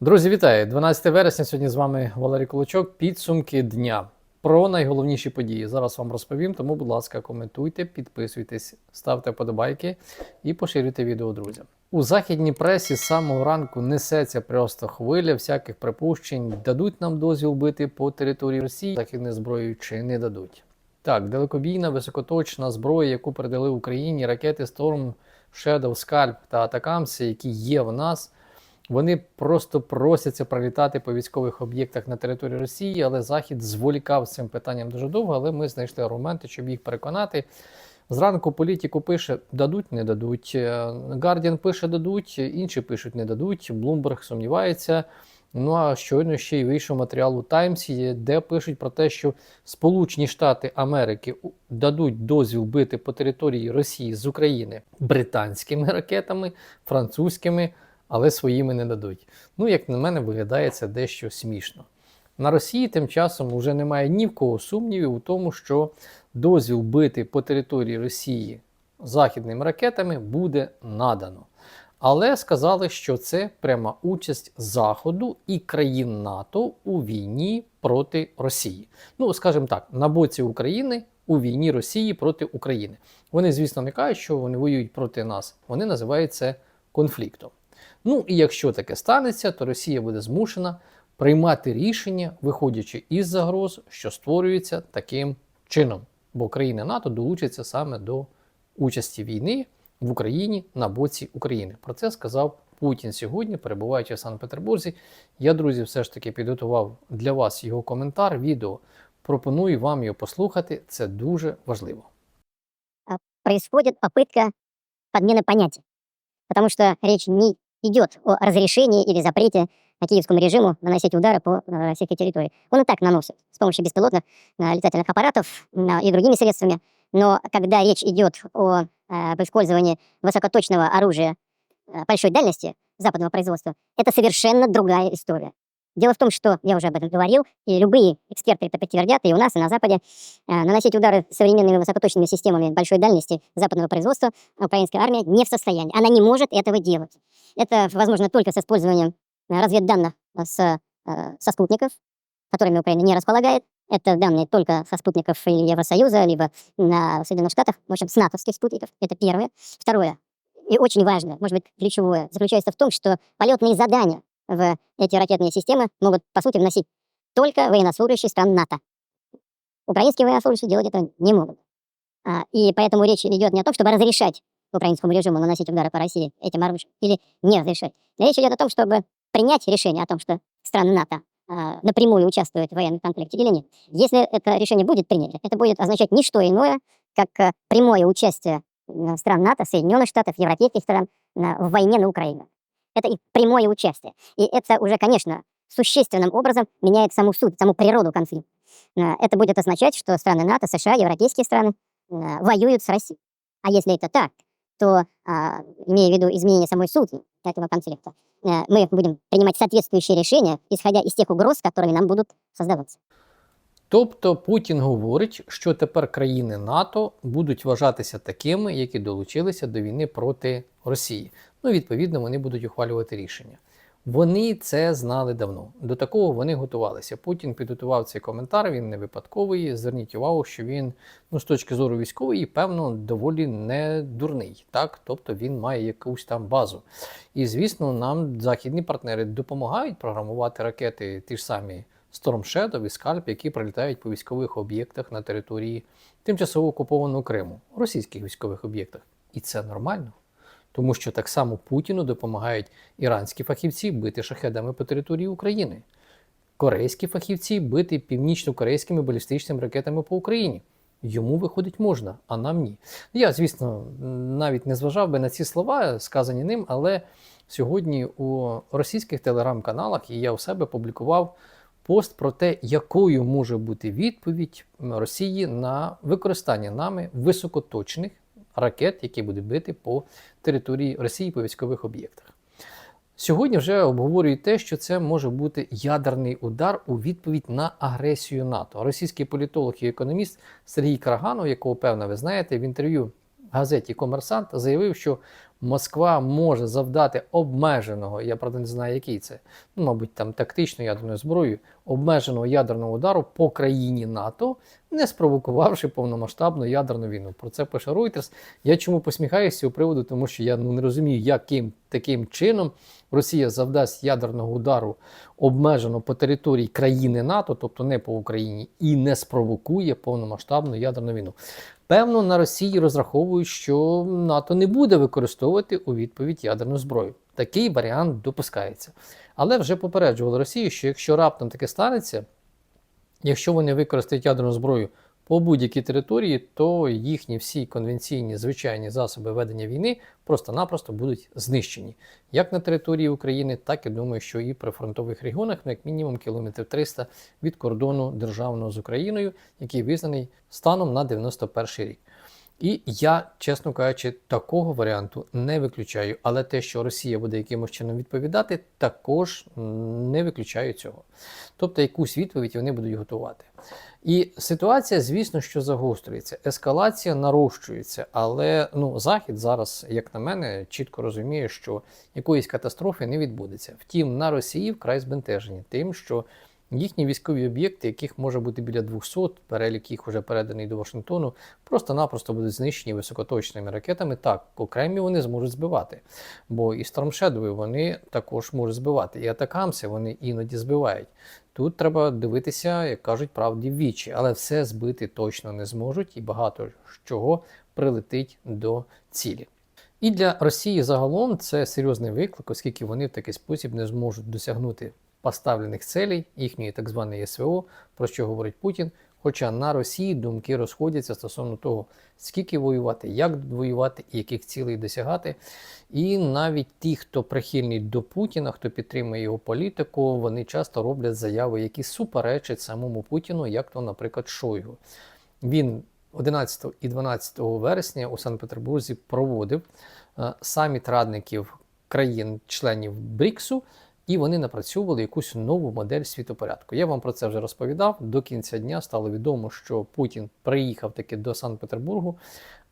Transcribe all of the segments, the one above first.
Друзі, вітаю! 12 вересня. Сьогодні з вами Валерій Кулачок. Підсумки дня про найголовніші події. Зараз вам розповім. Тому, будь ласка, коментуйте, підписуйтесь, ставте подобайки і поширюйте відео друзям. У західній пресі з самого ранку несеться просто хвиля всяких припущень. Дадуть нам дозвіл бити по території Росії західною зброєю чи не дадуть. Так, далекобійна високоточна зброя, яку передали Україні, ракети Storm, Shadow, Scalp та Атакамси, які є в нас. Вони просто просяться пролітати по військових об'єктах на території Росії, але Захід зволікав з цим питанням дуже довго, але ми знайшли аргументи, щоб їх переконати. Зранку політику пише: дадуть, не дадуть. Гардіан пише, дадуть, інші пишуть, не дадуть. Блумберг сумнівається. Ну а щойно ще й вийшов матеріал у Таймсі, де пишуть про те, що Сполучені Штати Америки дадуть дозвіл бити по території Росії з України британськими ракетами, французькими але своїми не дадуть. Ну, як на мене, виглядає це дещо смішно. На Росії тим часом вже немає ні в кого сумнівів у тому, що дозвіл бити по території Росії західними ракетами буде надано. Але сказали, що це пряма участь Заходу і країн НАТО у війні проти Росії. Ну, скажімо так, на боці України у війні Росії проти України. Вони, звісно, не кажуть, що вони воюють проти нас. Вони називають це конфліктом. Ну і якщо таке станеться, то Росія буде змушена приймати рішення, виходячи із загроз, що створюються таким чином. Бо країни НАТО долучаться саме до участі війни в Україні на боці України. Про це сказав Путін сьогодні, перебуваючи в Санкт-Петербурзі. Я, друзі, все ж таки підготував для вас його коментар, відео. Пропоную вам його послухати. Це дуже важливо. происходит попытка подмены понятий. Потому что речь не идет о разрешении или запрете киевскому режиму наносить удары по э, российской территории. Он и так наносит с помощью беспилотных э, летательных аппаратов э, и другими средствами. Но когда речь идет о использовании высокоточного оружия большой дальности западного производства, это совершенно другая история. Дело в том, что, я уже об этом говорил, и любые эксперты это подтвердят, и у нас, и на Западе, наносить удары современными высокоточными системами большой дальности западного производства украинская армия не в состоянии. Она не может этого делать. Это возможно только с использованием разведданных с, со спутников, которыми Украина не располагает. Это данные только со спутников или Евросоюза, либо на Соединенных Штатах, в общем, с натовских спутников. Это первое. Второе, и очень важное, может быть, ключевое, заключается в том, что полетные задания в эти ракетные системы могут, по сути, вносить только военнослужащие стран НАТО. Украинские военнослужащие делать это не могут. А, и поэтому речь идет не о том, чтобы разрешать украинскому режиму наносить удары по России этим оружием или не разрешать. Речь идет о том, чтобы принять решение о том, что страны НАТО а, напрямую участвуют в военном конфликте или нет. Если это решение будет принято, это будет означать не что иное, как а, прямое участие а, стран НАТО, Соединенных Штатов, европейских стран в войне на Украине. Это их прямое участие. И это уже, конечно, существенным образом меняет саму суть, саму природу конфликта. А, Это будет означать, что страны НАТО, США, европейские страны а, воюют с Россией. А если это так, то, а, имея в виду изменение самой сути этого конфликта, э, мы будем принимать соответствующие решения, исходя из тех угроз, которые нам будут создаваться. Тобто Путін говорить, що тепер країни НАТО будуть вважатися такими, які долучилися до війни проти Росії. Ну, відповідно, вони будуть ухвалювати рішення. Вони це знали давно. До такого вони готувалися. Путін підготував цей коментар, він не випадковий. Зверніть увагу, що він, ну, з точки зору військової, певно, доволі не дурний. Так? Тобто він має якусь там базу. І, звісно, нам західні партнери допомагають програмувати ракети, ті ж самі Storm Shadow і Scalp, які прилітають по військових об'єктах на території тимчасово окупованого Криму, російських військових об'єктах. І це нормально. Тому що так само Путіну допомагають іранські фахівці бити шахедами по території України, корейські фахівці бити північно-корейськими балістичними ракетами по Україні. Йому виходить можна, а нам ні. Я, звісно, навіть не зважав би на ці слова, сказані ним, але сьогодні у російських телеграм-каналах і я у себе публікував пост про те, якою може бути відповідь Росії на використання нами високоточних ракет, які будуть бити по території Росії по військових об'єктах. Сьогодні вже обговорюють те, що це може бути ядерний удар у відповідь на агресію НАТО. Російський політолог і економіст Сергій Караганов, якого певно ви знаєте, в інтерв'ю газеті Комерсант заявив, що Москва може завдати обмеженого, я правда не знаю, який це, ну, мабуть, там тактичну ядерною зброєю, обмеженого ядерного удару по країні НАТО, не спровокувавши повномасштабну ядерну війну. Про це пише Reuters. Я чому посміхаюся цього приводу, тому що я ну, не розумію, яким таким чином Росія завдасть ядерного удару обмежено по території країни НАТО, тобто не по Україні, і не спровокує повномасштабну ядерну війну. Певно, на Росії розраховують, що НАТО не буде використовувати у відповідь ядерну зброю. Такий варіант допускається. Але вже попереджували Росію, що якщо раптом таке станеться, якщо вони використають ядерну зброю по будь-якій території, то їхні всі конвенційні звичайні засоби ведення війни просто-напросто будуть знищені як на території України, так і думаю, що і при фронтових регіонах, ну, як мінімум кілометрів 300 від кордону державного з Україною, який визнаний станом на 91 рік. І я, чесно кажучи, такого варіанту не виключаю. Але те, що Росія буде якимось чином відповідати, також не виключаю цього. Тобто якусь відповідь вони будуть готувати. І ситуація, звісно, що загострюється. Ескалація нарощується, але ну, Захід зараз, як на мене, чітко розуміє, що якоїсь катастрофи не відбудеться. Втім, на Росії вкрай збентежені тим, що їхні військові об'єкти, яких може бути біля 200, перелік їх вже переданий до Вашингтону, просто-напросто будуть знищені високоточними ракетами. Так, окремі вони зможуть збивати, бо і Storm вони також можуть збивати, і атакамси вони іноді збивають. Тут треба дивитися, як кажуть, правді в вічі, але все збити точно не зможуть, і багато чого прилетить до цілі. І для Росії загалом це серйозний виклик, оскільки вони в такий спосіб не зможуть досягнути поставлених целей їхньої так званої СВО, про що говорить Путін. Хоча на Росії думки розходяться стосовно того, скільки воювати, як воювати і яких цілей досягати. І навіть ті, хто прихильний до Путіна, хто підтримує його політику, вони часто роблять заяви, які суперечать самому Путіну, як то, наприклад, Шойгу. Він 11 і 12 вересня у Санкт-Петербурзі проводив е, саміт радників країн-членів БРІКСу, і вони напрацьовували якусь нову модель світопорядку. Я вам про це вже розповідав. До кінця дня стало відомо, що Путін приїхав таки до Санкт-Петербургу,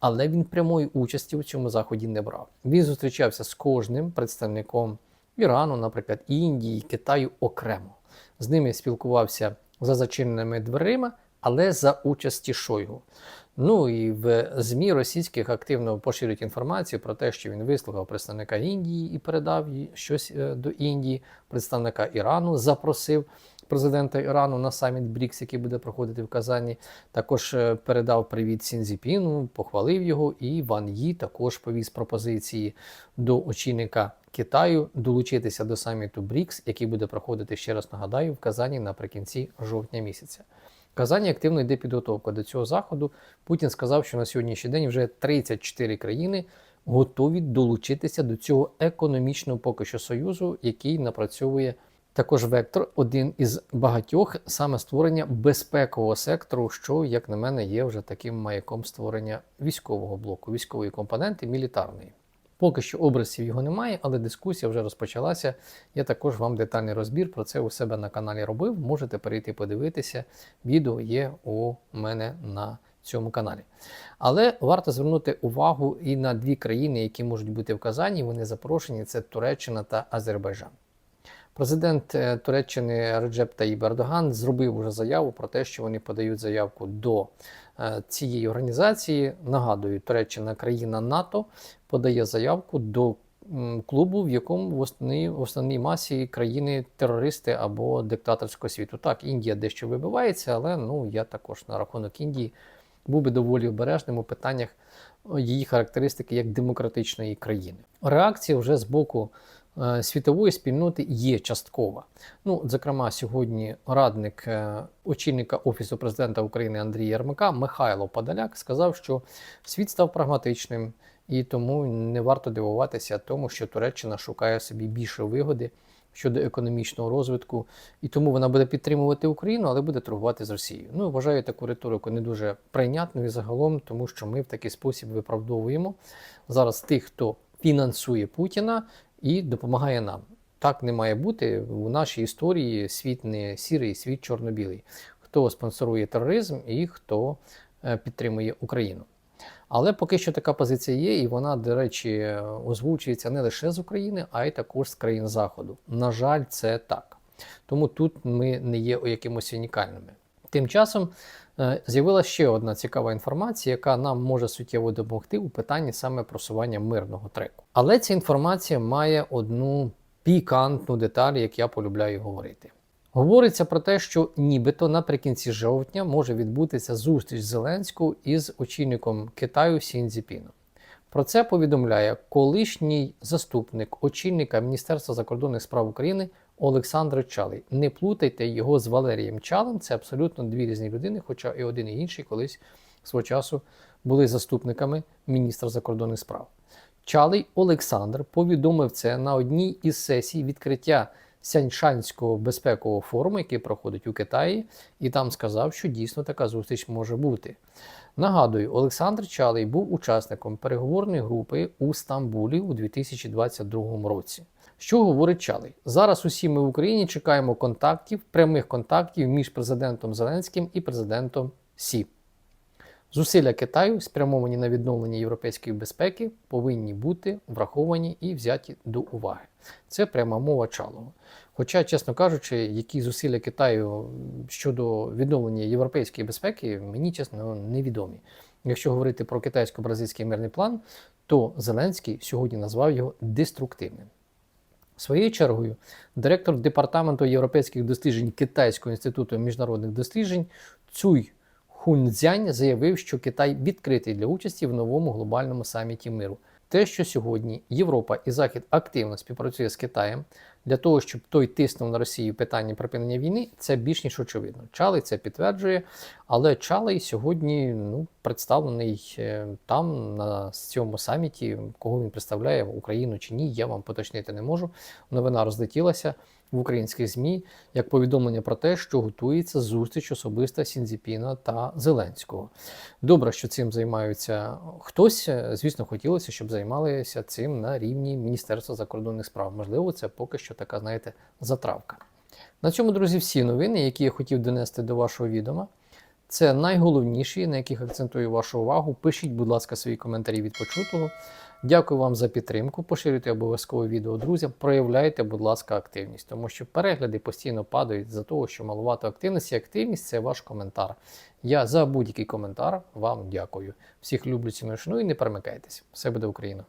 але він прямої участі у цьому заході не брав. Він зустрічався з кожним представником Ірану, наприклад, Індії, Китаю окремо. З ними спілкувався за зачиненими дверима, але за участі Шойгу. Ну і в ЗМІ російських активно поширюють інформацію про те, що він вислухав представника Індії і передав щось е, до Індії, представника Ірану запросив президента Ірану на саміт БРІКС, який буде проходити в Казані. Також е, передав привіт Сінзіпіну, похвалив його. І Ван Ї також повіз пропозиції до очільника Китаю долучитися до саміту БРІКС, який буде проходити ще раз нагадаю в Казані наприкінці жовтня місяця. Казані активно йде підготовка до цього заходу. Путін сказав, що на сьогоднішній день вже 34 країни готові долучитися до цього економічного поки що союзу, який напрацьовує також вектор, один із багатьох саме створення безпекового сектору, що, як на мене, є вже таким маяком створення військового блоку, військової компоненти, мілітарної. Поки що образів його немає, але дискусія вже розпочалася. Я також вам детальний розбір про це у себе на каналі робив. Можете перейти подивитися. Відео є у мене на цьому каналі. Але варто звернути увагу і на дві країни, які можуть бути в Казані. Вони запрошені: це Туреччина та Азербайджан. Президент е, Туреччини Реджеп Таїб Ердоган зробив уже заяву про те, що вони подають заявку до цієї організації. Нагадую, Туреччина країна НАТО подає заявку до клубу, в якому в основній, в основній масі країни терористи або диктаторського світу. Так, Індія дещо вибивається, але ну я також на рахунок Індії був би доволі обережним у питаннях її характеристики як демократичної країни. Реакція вже з боку е, світової спільноти є часткова. Ну, зокрема, сьогодні радник е, очільника Офісу президента України Андрія Ярмака Михайло Подоляк сказав, що світ став прагматичним, і тому не варто дивуватися тому, що Туреччина шукає собі більше вигоди щодо економічного розвитку, і тому вона буде підтримувати Україну, але буде торгувати з Росією. Ну, вважаю таку риторику не дуже прийнятною загалом, тому що ми в такий спосіб виправдовуємо зараз тих, хто фінансує Путіна і допомагає нам. Так не має бути у нашій історії світ не сірий, світ чорно-білий. Хто спонсорує тероризм і хто е, підтримує Україну. Але поки що така позиція є, і вона, до речі, озвучується не лише з України, а й також з країн Заходу. На жаль, це так. Тому тут ми не є якимось унікальними. Тим часом е, з'явилася ще одна цікава інформація, яка нам може суттєво допомогти у питанні саме просування мирного треку. Але ця інформація має одну пікантну деталь, як я полюбляю говорити. Говориться про те, що нібито наприкінці жовтня може відбутися зустріч Зеленського із очільником Китаю Сіндзіпіном. Про це повідомляє колишній заступник очільника Міністерства закордонних справ України Олександр Чалий. Не плутайте його з Валерієм Чалим. Це абсолютно дві різні людини, хоча і один і інший колись свого часу були заступниками міністра закордонних справ. Чалий Олександр повідомив це на одній із сесій відкриття Сяньшанського безпекового форуму, який проходить у Китаї, і там сказав, що дійсно така зустріч може бути. Нагадую, Олександр Чалий був учасником переговорної групи у Стамбулі у 2022 році. Що говорить Чалий? Зараз усі ми в Україні чекаємо контактів, прямих контактів між президентом Зеленським і президентом Сі. Зусилля Китаю, спрямовані на відновлення європейської безпеки, повинні бути враховані і взяті до уваги. Це пряма мова Чалого. Хоча, чесно кажучи, які зусилля Китаю щодо відновлення європейської безпеки, мені чесно невідомі. Якщо говорити про китайсько-бразильський мирний план, то Зеленський сьогодні назвав його деструктивним. Своєю чергою, директор департаменту європейських досліджень Китайського інституту міжнародних досліджень Цуй Хунцзянь заявив, що Китай відкритий для участі в новому глобальному саміті миру. Те, що сьогодні Європа і Захід активно співпрацює з Китаєм для того, щоб той тиснув на Росію питання припинення війни, це більш ніж очевидно. Чалий це підтверджує, але Чалий сьогодні ну, представлений е, там на цьому саміті. Кого він представляє Україну чи ні, я вам поточнити не можу. Новина розлетілася в українських ЗМІ як повідомлення про те, що готується зустріч особиста Сінзіпіна та Зеленського. Добре, що цим займаються хтось. Звісно, хотілося, щоб займалися цим на рівні Міністерства закордонних справ. Можливо, це поки що така, знаєте, затравка. На цьому, друзі, всі новини, які я хотів донести до вашого відома. Це найголовніші, на яких акцентую вашу увагу. Пишіть, будь ласка, свої коментарі від почутого. Дякую вам за підтримку. Поширюйте обов'язково відео друзям. Проявляйте, будь ласка, активність, тому що перегляди постійно падають за того, що малувато активності. Активність це ваш коментар. Я за будь-який коментар вам дякую. Всіх люблю ціную шаную і не перемикайтесь. Все буде Україна!